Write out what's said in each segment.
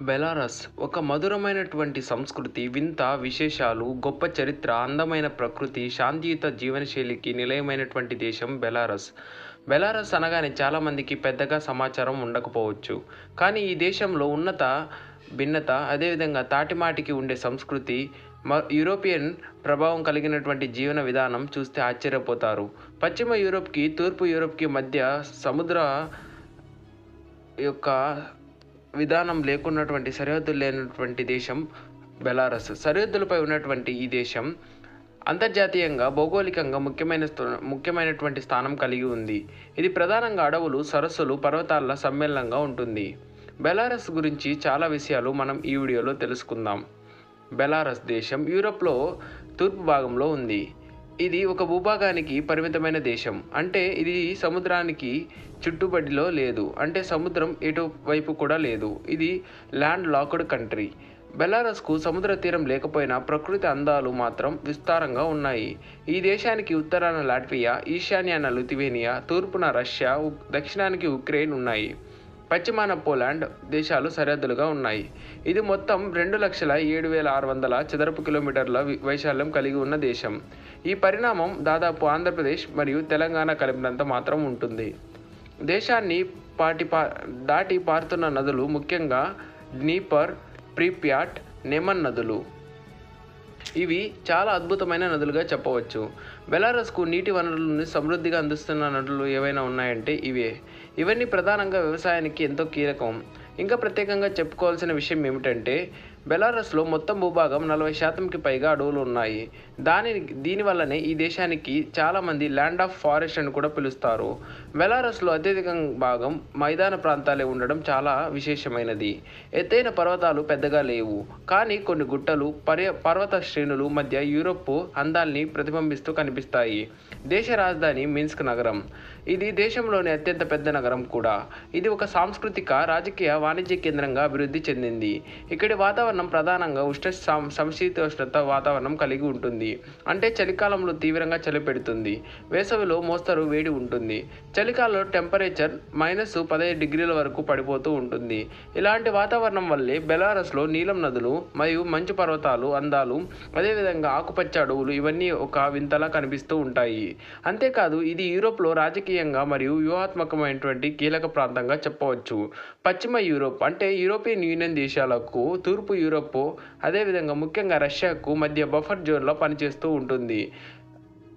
Belarus ఒక మధురమైనటువంటి సంస్కృతి వింత విశేషాలు గొప్ప చరిత్ర అందమైన ప్రకృతి శాంతియుత జీవనశైలికి నిలయమైనటువంటి దేశం బెలారస్. బెలారస్ అనగానే చాలామందికి పెద్దగా సమాచారం ఉండకపోవచ్చు. కానీ ఈ దేశంలో ఉన్నత భిన్నత అదేవిధంగా తాటిమాటికి ఉండే సంస్కృతి మ యూరోపియన్ ప్రభావం కలిగినటువంటి జీవన విధానం చూస్తే ఆశ్చర్యపోతారు. పశ్చిమ యూరోప్కి తూర్పు యూరోప్కి మధ్య సముద్ర యొక్క విధానం లేకున్నటువంటి సరిహద్దులు లేనటువంటి దేశం బెలారస్. సరిహద్దులపై ఉన్నటువంటి ఈ దేశం అంతర్జాతీయంగా భౌగోళికంగా ముఖ్యమైన ముఖ్యమైనటువంటి స్థానం కలిగి ఉంది. ఇది ప్రధానంగా అడవులు సరస్సులు పర్వతాల సమ్మేళనంగా ఉంటుంది. బెలారస్ గురించి చాలా విషయాలు మనం ఈ వీడియోలో తెలుసుకుందాం. బెలారస్ దేశం యూరోప్లో తూర్పు భాగంలో ఉంది. ఇది ఒక భూభాగానికి పరిమితమైన దేశం. అంటే ఇది సముద్రానికి చుట్టుబడిలో లేదు. అంటే సముద్రం ఎటువైపు కూడా లేదు. ఇది ల్యాండ్ లాక్డ్ కంట్రీ. బెలారస్కు సముద్ర తీరం లేకపోయినా ప్రకృతి అందాలు మాత్రం విస్తారంగా ఉన్నాయి. ఈ దేశానికి ఉత్తరాన లాట్వియా ఈశాన్యాన లిథువేనియా తూర్పున రష్యా దక్షిణానికి ఉక్రెయిన్ ఉన్నాయి. పశ్చిమాన పోలాండ్ దేశాలు సరిహద్దులుగా ఉన్నాయి. ఇది మొత్తం రెండు లక్షల ఏడు వేల ఆరు వందల చదరపు కిలోమీటర్ల వైశాల్యం కలిగి ఉన్న దేశం. ఈ పరిణామం దాదాపు ఆంధ్రప్రదేశ్ మరియు తెలంగాణ కలిపినంత మాత్రం ఉంటుంది. దేశాన్ని పాటి పా దాటి పారుతున్న నదులు ముఖ్యంగా డ్నీపర్ ప్రీప్యాట్ నెమన్ నదులు. ఇవి చాలా అద్భుతమైన నదులుగా చెప్పవచ్చు. బెలారస్కు నీటి వనరులను సమృద్ధిగా అందిస్తున్న నదులు ఏవైనా ఉన్నాయంటే ఇవే. ఇవన్నీ ప్రధానంగా వ్యవసాయానికి ఎంతో కీలకం. ఇంకా ప్రత్యేకంగా చెప్పుకోవాల్సిన విషయం ఏమిటంటే బెలారస్లో మొత్తం భూభాగం నలభై శాతంకి పైగా అడవులు ఉన్నాయి. దాని దీనివల్లనే ఈ దేశానికి చాలామంది ల్యాండ్ ఆఫ్ ఫారెస్ట్ అని కూడా పిలుస్తారు. బెలారస్లో అత్యధిక భాగం మైదాన ప్రాంతాలే ఉండడం చాలా విశేషమైనది. ఎత్తైన పర్వతాలు పెద్దగా లేవు. కానీ కొన్ని గుట్టలు పర్య పర్వత శ్రేణులు మధ్య యూరోప్ అందాల్ని ప్రతిబింబిస్తూ కనిపిస్తాయి. దేశ రాజధాని మిన్స్క్ నగరం. ఇది దేశంలోని అత్యంత పెద్ద నగరం కూడా. ఇది ఒక సాంస్కృతిక రాజకీయ వాణిజ్య కేంద్రంగా అభివృద్ధి చెందింది. ఇక్కడి వాతావరణం ప్రధానంగా ఉష్ణ సం- సమశీతోష్ణత వాతావరణం కలిగి ఉంటుంది. అంటే చలికాలంలో తీవ్రంగా చలి పెడుతుంది. వేసవిలో మోస్తరు వేడి ఉంటుంది. చలికాలంలో టెంపరేచర్ మైనస్ పదహైదు డిగ్రీల వరకు పడిపోతూ ఉంటుంది. ఇలాంటి వాతావరణం వల్లే బెలారస్లో నీలం నదులు మరియు మంచు పర్వతాలు అందాలు అదేవిధంగా ఆకుపచ్చ అడవులు ఇవన్నీ ఒక వింతలా కనిపిస్తూ ఉంటాయి. అంతేకాదు ఇది యూరోప్లో రాజకీయంగా మరియు వ్యూహాత్మకమైనటువంటి కీలక ప్రాంతంగా చెప్పవచ్చు. పశ్చిమ యూరోప్ అంటే యూరోపియన్ యూనియన్ దేశాలకు తూర్పు యూరోప్ అదేవిధంగా ముఖ్యంగా రష్యాకు మధ్య బఫర్ జోన్లో పనిచేస్తూ ఉంటుంది.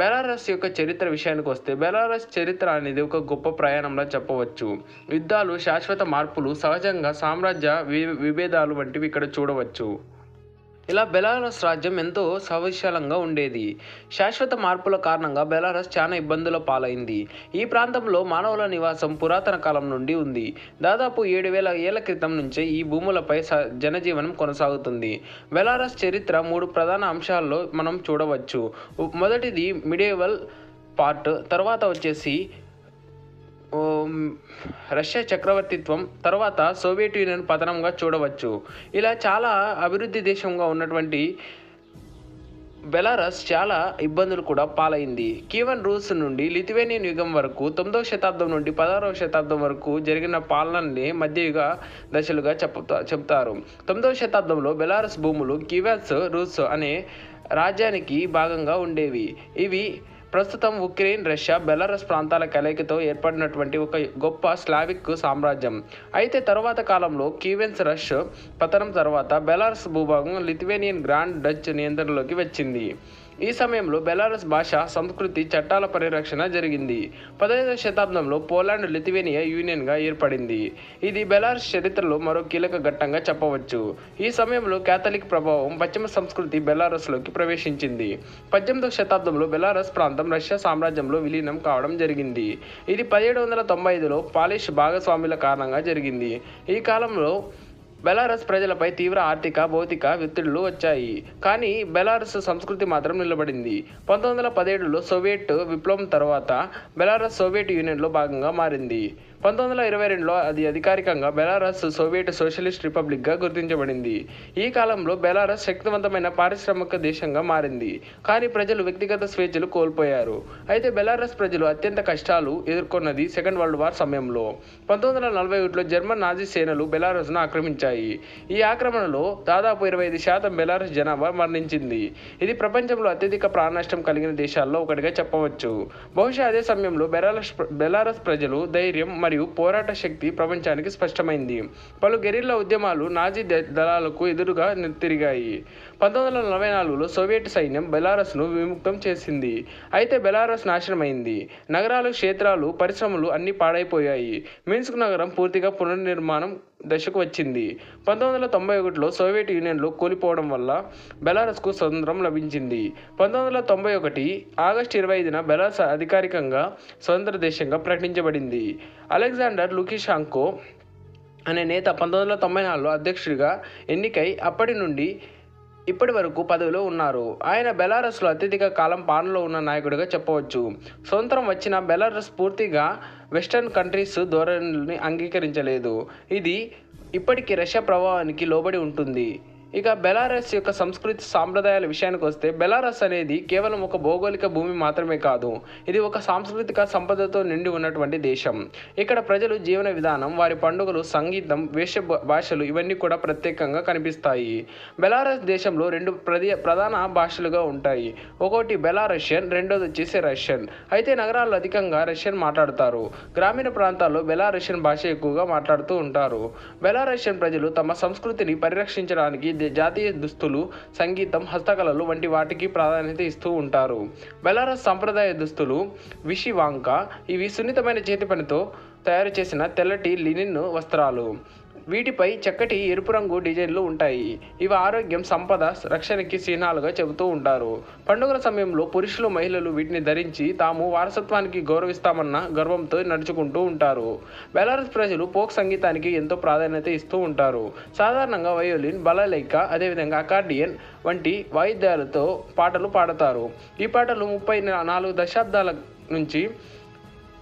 బెలారస్ యొక్క చరిత్ర విషయానికి వస్తే బెలారస్ చరిత్ర అనేది ఒక గొప్ప ప్రయాణంలో చెప్పవచ్చు. యుద్ధాలు శాశ్వత మార్పులు సహజంగా సామ్రాజ్య వి విభేదాలు వంటివి ఇక్కడ చూడవచ్చు. ఇలా బెలారస్ రాజ్యం ఎంతో సవిశాలంగా ఉండేది. శాశ్వత మార్పుల కారణంగా బెలారస్ చాలా ఇబ్బందుల పాలైంది. ఈ ప్రాంతంలో మానవుల నివాసం పురాతన కాలం నుండి ఉంది. దాదాపు ఏడు వేల ఏళ్ళ క్రితం నుంచే ఈ భూములపై స జనజీవనం కొనసాగుతుంది. బెలారస్ చరిత్ర మూడు ప్రధాన అంశాల్లో మనం చూడవచ్చు. మొదటిది మిడేవల్ పార్ట్ తర్వాత వచ్చేసి రష్యా చక్రవర్తిత్వం తర్వాత సోవియట్ యూనియన్ పతనంగా చూడవచ్చు. ఇలా చాలా అభివృద్ధి దేశంగా ఉన్నటువంటి బెలారస్ చాలా ఇబ్బందులు కూడా పాలైంది. కీవన్ రూస్ నుండి లిథువేనియన్ యుగం వరకు తొమ్మిదవ శతాబ్దం నుండి పదహారవ శతాబ్దం వరకు జరిగిన పాలనని మధ్యయుగ దశలుగా చెప్తా చెప్తారు. తొమ్మిదవ శతాబ్దంలో బెలారస్ భూములు కీవాస్ రూస్ అనే రాజ్యానికి భాగంగా ఉండేవి. ఇవి ప్రస్తుతం ఉక్రెయిన్ రష్యా బెలారస్ ప్రాంతాల కలయికతో ఏర్పడినటువంటి ఒక గొప్ప స్లావిక్ సామ్రాజ్యం. అయితే తరువాత కాలంలో కీవెన్స్ రష్ పతనం తర్వాత బెలారస్ భూభాగం లిథువేనియన్ గ్రాండ్ డచ్ నియంత్రణలోకి వచ్చింది. ఈ సమయంలో బెలారస్ భాష సంస్కృతి చట్టాల పరిరక్షణ జరిగింది. పదహైదవ శతాబ్దంలో పోలాండ్ లిథువేనియా యూనియన్గా ఏర్పడింది. ఇది బెలారస్ చరిత్రలో మరో కీలక ఘట్టంగా చెప్పవచ్చు. ఈ సమయంలో క్యాథలిక్ ప్రభావం పశ్చిమ సంస్కృతి బెలారస్లోకి ప్రవేశించింది. పద్దెనిమిదవ శతాబ్దంలో బెలారస్ ప్రాంతం రష్యా సామ్రాజ్యంలో విలీనం కావడం జరిగింది. ఇది పదిహేడు వందల తొంభై ఐదులో పాలిష్ భాగస్వాముల కారణంగా జరిగింది. ఈ కాలంలో బెలారస్ ప్రజలపై తీవ్ర ఆర్థిక భౌతిక ఒత్తిడులు వచ్చాయి. కానీ బెలారస్ సంస్కృతి మాత్రం నిలబడింది. పంతొమ్మిది వందల పదిహేడులో సోవియట్ విప్లవం తర్వాత బెలారస్ సోవియట్ యూనియన్లో భాగంగా మారింది. పంతొమ్మిది వందల ఇరవై రెండులో అది అధికారికంగా బెలారస్ సోవియట్ సోషలిస్ట్ రిపబ్లిక్గా గుర్తించబడింది. ఈ కాలంలో బెలారస్ శక్తివంతమైన పారిశ్రామిక దేశంగా మారింది. కానీ ప్రజలు వ్యక్తిగత స్వేచ్ఛలు కోల్పోయారు. అయితే బెలారస్ ప్రజలు అత్యంత కష్టాలు ఎదుర్కొన్నది సెకండ్ వరల్డ్ వార్ సమయంలో. పంతొమ్మిది వందల నలభై ఒకటిలో జర్మన్ నాజీ సేనలు బెలారస్ను ఆక్రమించారు వచ్చాయి. ఈ ఆక్రమణలో దాదాపు ఇరవై ఐదు శాతం బెలారస్ జనాభా మరణించింది. ఇది ప్రపంచంలో అత్యధిక ప్రాణనష్టం కలిగిన దేశాల్లో ఒకటిగా చెప్పవచ్చు. బహుశా అదే సమయంలో బెలారస్ బెలారస్ ప్రజలు ధైర్యం మరియు పోరాట శక్తి ప్రపంచానికి స్పష్టమైంది. పలు గెరిల్లా ఉద్యమాలు నాజీ ద- దళాలకు ఎదురుగా తిరిగాయి. పంతొమ్మిది వందల నలభై నాలుగులో సోవియట్ సైన్యం బెలారస్ను విముక్తం చేసింది. అయితే బెలారస్ నాశనమైంది. నగరాలు క్షేత్రాలు పరిశ్రమలు అన్ని పాడైపోయాయి. మిన్స్క్ నగరం పూర్తిగా పునర్నిర్మాణం దశకు వచ్చింది. పంతొమ్మిది వందల తొంభై ఒకటిలో సోవియట్ యూనియన్లో కూలిపోవడం వల్ల బెలారస్కు స్వతంత్రం లభించింది. పంతొమ్మిది వందల తొంభై ఒకటి ఆగస్టు ఇరవై ఐదున బెలారస్ అధికారికంగా స్వతంత్ర దేశంగా ప్రకటించబడింది. అలెగ్జాండర్ లుకిషాంకో అనే నేత పంతొమ్మిది వందల తొంభై నాలుగులో అధ్యక్షుడిగా ఎన్నికై అప్పటి నుండి ఇప్పటి వరకు పదవిలో ఉన్నారు. ఆయన బెలారస్లో అత్యధిక కాలం పాలనలో ఉన్న నాయకుడిగా చెప్పవచ్చు. స్వతంత్రం వచ్చిన బెలారస్ పూర్తిగా వెస్టర్న్ కంట్రీస్ ధోరణిని అంగీకరించలేదు. ఇది ఇప్పటికీ రష్యా ప్రభావానికి లోబడి ఉంటుంది. ఇక బెలారస్ యొక్క సంస్కృతి సాంప్రదాయాల విషయానికి వస్తే బెలారస్ అనేది కేవలం ఒక భౌగోళిక భూమి మాత్రమే కాదు ఇది ఒక సాంస్కృతిక సంపదతో నిండి ఉన్నటువంటి దేశం. ఇక్కడ ప్రజలు జీవన విధానం వారి పండుగలు సంగీతం వేష భాషలు ఇవన్నీ కూడా ప్రత్యేకంగా కనిపిస్తాయి. బెలారస్ దేశంలో రెండు ప్రధాన భాషలుగా ఉంటాయి. ఒకటి బెలారషియన్ రెండోది వచ్చేసి రష్యన్ అయితే నగరాల్లో అధికంగా రష్యన్ మాట్లాడతారు. గ్రామీణ ప్రాంతాల్లో బెలారషియన్ భాష ఎక్కువగా మాట్లాడుతూ ఉంటారు. బెలారషియన్ ప్రజలు తమ సంస్కృతిని పరిరక్షించడానికి జాతీయ దుస్తులు సంగీతం హస్తకళలు వంటి వాటికి ప్రాధాన్యత ఇస్తూ ఉంటారు. బెలారస్ సంప్రదాయ దుస్తులు విషివాంక ఇవి సున్నితమైన చేతి పనితో తయారు చేసిన తెల్లటి లినిన్ వస్త్రాలు. వీటిపై చక్కటి ఎరుపు రంగు డిజైన్లు ఉంటాయి. ఇవి ఆరోగ్యం సంపద రక్షణకి చిహ్నాలుగా చెబుతూ ఉంటారు. పండుగల సమయంలో పురుషులు మహిళలు వీటిని ధరించి తాము వారసత్వానికి గౌరవిస్తామన్న గర్వంతో నడుచుకుంటూ ఉంటారు. బెలారస్ ప్రజలు పోక్ సంగీతానికి ఎంతో ప్రాధాన్యత ఇస్తూ ఉంటారు. సాధారణంగా వయోలిన్ బలలైక అదేవిధంగా అకార్డియన్ వంటి వాయిద్యాలతో పాటలు పాడతారు. ఈ పాటలు ముప్పై నాలుగు దశాబ్దాల నుంచి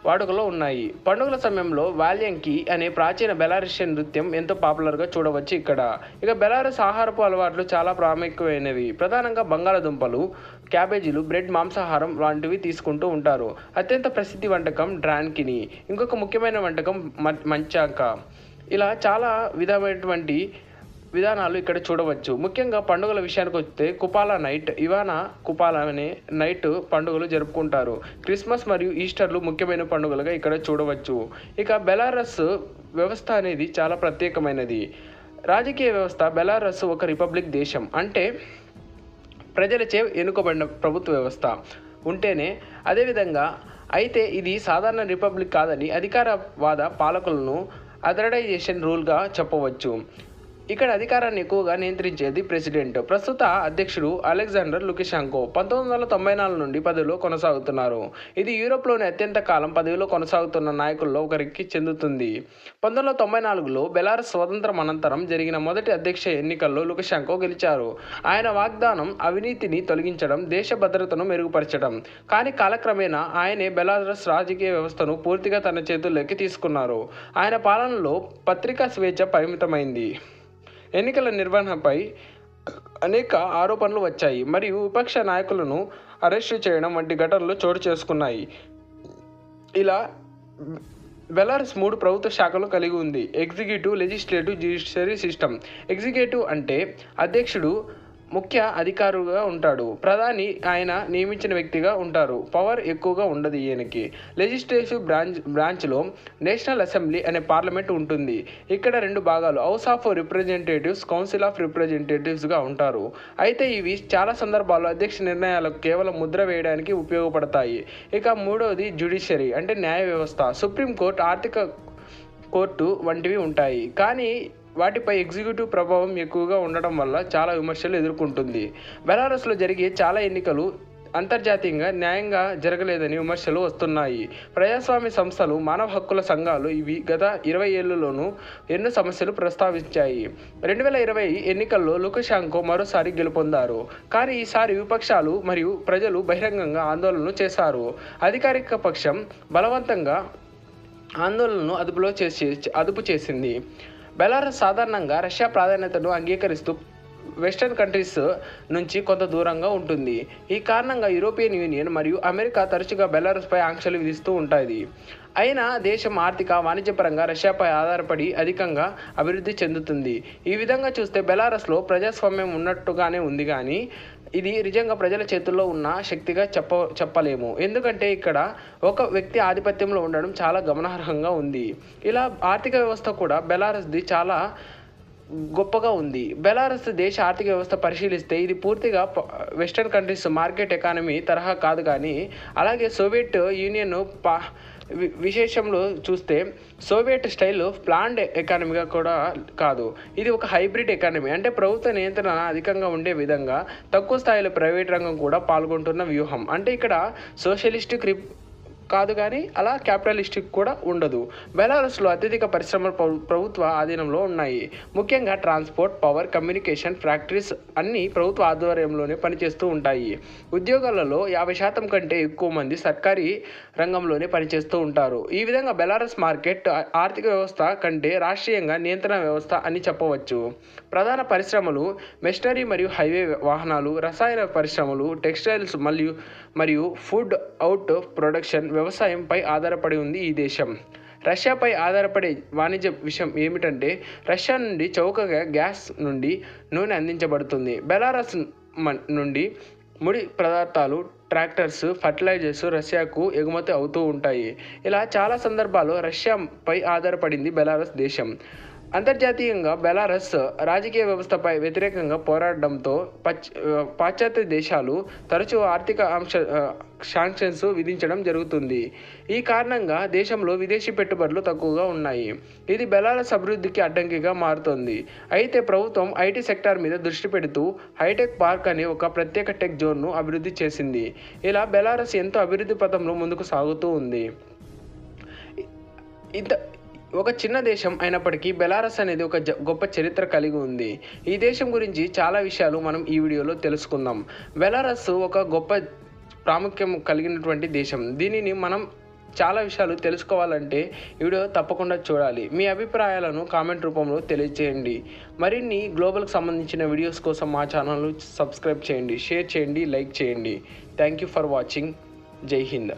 వాడుకలో ఉన్నాయి. పండుగల సమయంలో వాల్యంకి అనే ప్రాచీన బెలారషియన్ నృత్యం ఎంతో పాపులర్గా చూడవచ్చు ఇక్కడ. ఇక బెలారస్ ఆహారపు అలవాట్లు చాలా ప్రాముఖ్యమైనవి. ప్రధానంగా బంగాళాదుంపలు క్యాబేజీలు బ్రెడ్ మాంసాహారం లాంటివి తీసుకుంటూ ఉంటారు. అత్యంత ప్రసిద్ధి వంటకం డ్రాన్కిని. ఇంకొక ముఖ్యమైన వంటకం మ- మంచాక. ఇలా చాలా విధమైనటువంటి విధానాలు ఇక్కడ చూడవచ్చు. ముఖ్యంగా పండుగల విషయానికి వస్తే కుపాలా నైట్ ఇవానా కుపాలా అనే నైట్ పండుగలు జరుపుకుంటారు. క్రిస్మస్ మరియు ఈస్టర్లు ముఖ్యమైన పండుగలుగా ఇక్కడ చూడవచ్చు. ఇక బెలారస్ వ్యవస్థ అనేది చాలా ప్రత్యేకమైనది. రాజకీయ వ్యవస్థ బెలారస్ ఒక రిపబ్లిక్ దేశం. అంటే ప్రజలచే ఎన్నుకబడిన ప్రభుత్వ వ్యవస్థ ఉంటేనే అదేవిధంగా అయితే ఇది సాధారణ రిపబ్లిక్ కాదని అధికారవాద పాలకులను అథరైజేషన్ రూల్గా చెప్పవచ్చు. ఇక్కడ అధికారాన్ని ఎక్కువగా నియంత్రించేది ప్రెసిడెంట్. ప్రస్తుత అధ్యక్షుడు అలెగ్జాండర్ లుకిషాంకో పంతొమ్మిది వందల తొంభై నాలుగు నుండి పదవిలో కొనసాగుతున్నారు. ఇది యూరోప్లోని అత్యంత కాలం పదవిలో కొనసాగుతున్న నాయకుల్లో ఒకరికి చెందుతుంది. పంతొమ్మిది వందల తొంభై నాలుగులో బెలారస్ స్వతంత్రం అనంతరం జరిగిన మొదటి అధ్యక్ష ఎన్నికల్లో లుకషాంకో గెలిచారు. ఆయన వాగ్దానం అవినీతిని తొలగించడం దేశ భద్రతను మెరుగుపరచడం. కానీ కాలక్రమేణా ఆయనే బెలారస్ రాజకీయ వ్యవస్థను పూర్తిగా తన చేతుల్లోకి తీసుకున్నారు. ఆయన పాలనలో పత్రికా స్వేచ్ఛ పరిమితమైంది. ఎన్నికల నిర్వహణపై అనేక ఆరోపణలు వచ్చాయి. మరియు విపక్ష నాయకులను అరెస్టు చేయడం వంటి ఘటనలు చోటు చేసుకున్నాయి. ఇలా బెలారస్ మూడు ప్రభుత్వ శాఖలు కలిగి ఉంది. Executive legislative judiciary system. Executive అంటే అధ్యక్షుడు ముఖ్య అధికారుగా ఉంటాడు. ప్రధాని ఆయన నియమించిన వ్యక్తిగా ఉంటారు. పవర్ ఎక్కువగా ఉండదు ఈయనకి. లెజిస్లేటివ్ బ్రాంచ్ బ్రాంచ్లో నేషనల్ అసెంబ్లీ అనే పార్లమెంట్ ఉంటుంది. ఇక్కడ రెండు భాగాలు house of representatives council of రిప్రజెంటేటివ్స్గా ఉంటారు. అయితే ఇవి చాలా సందర్భాల్లో అధ్యక్ష నిర్ణయాలకు కేవలం ముద్ర వేయడానికి ఉపయోగపడతాయి. ఇక మూడవది జ్యుడిషియరీ అంటే న్యాయ వ్యవస్థ. సుప్రీంకోర్టు ఆర్థిక కోర్టు వంటివి ఉంటాయి. కానీ వాటిపై ఎగ్జిక్యూటివ్ ప్రభావం ఎక్కువగా ఉండటం వల్ల చాలా విమర్శలు ఎదుర్కొంటుంది. బెలారస్లో జరిగే చాలా ఎన్నికలు అంతర్జాతీయంగా న్యాయంగా జరగలేదని విమర్శలు వస్తున్నాయి. ప్రజాస్వామ్య సంస్థలు మానవ హక్కుల సంఘాలు ఇవి గత ఇరవై ఏళ్ళలోనూ ఎన్నో సమస్యలు ప్రస్తావించాయి. రెండు వేల ఇరవై ఎన్నికల్లో లుకశాంకో మరోసారి గెలుపొందారు. కానీ ఈసారి విపక్షాలు మరియు ప్రజలు బహిరంగంగా ఆందోళనలు చేశారు. అధికారిక పక్షం బలవంతంగా ఆందోళనను అదుపులో చేసి అదుపు చేసింది. బెలారస్ సాధారణంగా రష్యా ప్రాధాన్యతను అంగీకరిస్తూ వెస్టర్న్ కంట్రీస్ నుంచి కొంత దూరంగా ఉంటుంది. ఈ కారణంగా యూరోపియన్ యూనియన్ మరియు అమెరికా తరచుగా బెలారస్పై ఆంక్షలు విధిస్తూ ఉంటాయి. అయినా దేశం ఆర్థిక వాణిజ్యపరంగా రష్యాపై ఆధారపడి అధికంగా అభివృద్ధి చెందుతుంది. ఈ విధంగా చూస్తే బెలారస్లో ప్రజాస్వామ్యం ఉన్నట్టుగానే ఉంది కానీ ఇది నిజంగా ప్రజల చేతుల్లో ఉన్న శక్తిగా చెప్ప చెప్పలేము. ఎందుకంటే ఇక్కడ ఒక వ్యక్తి ఆధిపత్యంలో ఉండడం చాలా గమనార్హంగా ఉంది. ఇలా ఆర్థిక వ్యవస్థ కూడా బెలారస్ది చాలా గొప్పగా ఉంది. బెలారస్ దేశ ఆర్థిక వ్యవస్థ పరిశీలిస్తే ఇది పూర్తిగా వెస్టర్న్ కంట్రీస్ మార్కెట్ ఎకానమీ తరహా కాదు కానీ అలాగే సోవియట్ యూనియన్ పా విశేషంలో చూస్తే సోవియట్ స్టైల్ ప్లాన్డ్ ఎకానమీగా కూడా కాదు. ఇది ఒక హైబ్రిడ్ ఎకానమీ. అంటే ప్రభుత్వ నియంత్రణ అధికంగా ఉండే విధంగా తక్కువ స్థాయిలో ప్రైవేట్ రంగం కూడా పాల్గొంటున్న వ్యూహం. అంటే ఇక్కడ సోషలిస్టిక్ రిప్ కాదు కానీ అలా క్యాపిటలిస్టిక్ కూడా ఉండదు. బెలారస్లో అత్యధిక పరిశ్రమలు ప్రభుత్వ ఆధీనంలో ఉన్నాయి. ముఖ్యంగా ట్రాన్స్పోర్ట్ పవర్ కమ్యూనికేషన్ ఫ్యాక్టరీస్ అన్నీ ప్రభుత్వ ఆధ్వర్యంలోనే పనిచేస్తూ ఉంటాయి. ఉద్యోగాలలో యాభై శాతం కంటే ఎక్కువ మంది సర్కారీ రంగంలోనే పనిచేస్తూ ఉంటారు. ఈ విధంగా బెలారస్ మార్కెట్ ఆర్థిక వ్యవస్థ కంటే రాష్ట్రీయంగా నియంత్రణ వ్యవస్థ అని చెప్పవచ్చు. ప్రధాన పరిశ్రమలు మెషినరీ మరియు హైవే వాహనాలు రసాయన పరిశ్రమలు టెక్స్టైల్స్ మరియు మరియు ఫుడ్ అవుట్ ప్రొడక్షన్ వ్యవసాయంపై ఆధారపడి ఉంది ఈ దేశం. రష్యాపై ఆధారపడే వాణిజ్య విషయం ఏమిటంటే రష్యా నుండి చౌకగా గ్యాస్ నుండి నూనె అందించబడుతుంది. బెలారస్ నుండి ముడి పదార్థాలు ట్రాక్టర్స్ ఫర్టిలైజర్స్ రష్యాకు ఎగుమతి అవుతూ ఉంటాయి. ఇలా చాలా సందర్భాల్లో రష్యాపై ఆధారపడింది బెలారస్ దేశం. అంతర్జాతీయంగా బెలారస్ రాజకీయ వ్యవస్థపై వ్యతిరేకంగా పోరాడడంతో పచ్ పాశ్చాత్య దేశాలు తరచూ ఆర్థిక అంశ శాంక్షన్స్ విధించడం జరుగుతుంది. ఈ కారణంగా దేశంలో విదేశీ పెట్టుబడులు తక్కువగా ఉన్నాయి. ఇది బెలారస్ అభివృద్ధికి అడ్డంకిగా మారుతోంది. అయితే ప్రభుత్వం ఐటీ సెక్టార్ మీద దృష్టి పెడుతూ హైటెక్ పార్క్ అనే ఒక ప్రత్యేక టెక్ జోన్ను అభివృద్ధి చేసింది. ఇలా బెలారస్ ఎంతో అభివృద్ధి పథంలో ముందుకు సాగుతూ ఉంది. ఇంత ఒక చిన్న దేశం అయినప్పటికీ బెలారస్ అనేది ఒక జ- గొప్ప చరిత్ర కలిగి ఉంది. ఈ దేశం గురించి చాలా విషయాలు మనం ఈ వీడియోలో తెలుసుకుందాం. బెలారస్ ఒక గొప్ప ప్రాముఖ్యం కలిగినటువంటి దేశం. దీనిని మనం చాలా విషయాలు తెలుసుకోవాలంటే వీడియో తప్పకుండా చూడాలి. మీ అభిప్రాయాలను కామెంట్ రూపంలో తెలియజేయండి మరిన్ని గ్లోబల్కి సంబంధించిన వీడియోస్ కోసం మా ఛానల్ను సబ్స్క్రైబ్ చేయండి షేర్ చేయండి లైక్ చేయండి. Thank you for watching. Jai Hind.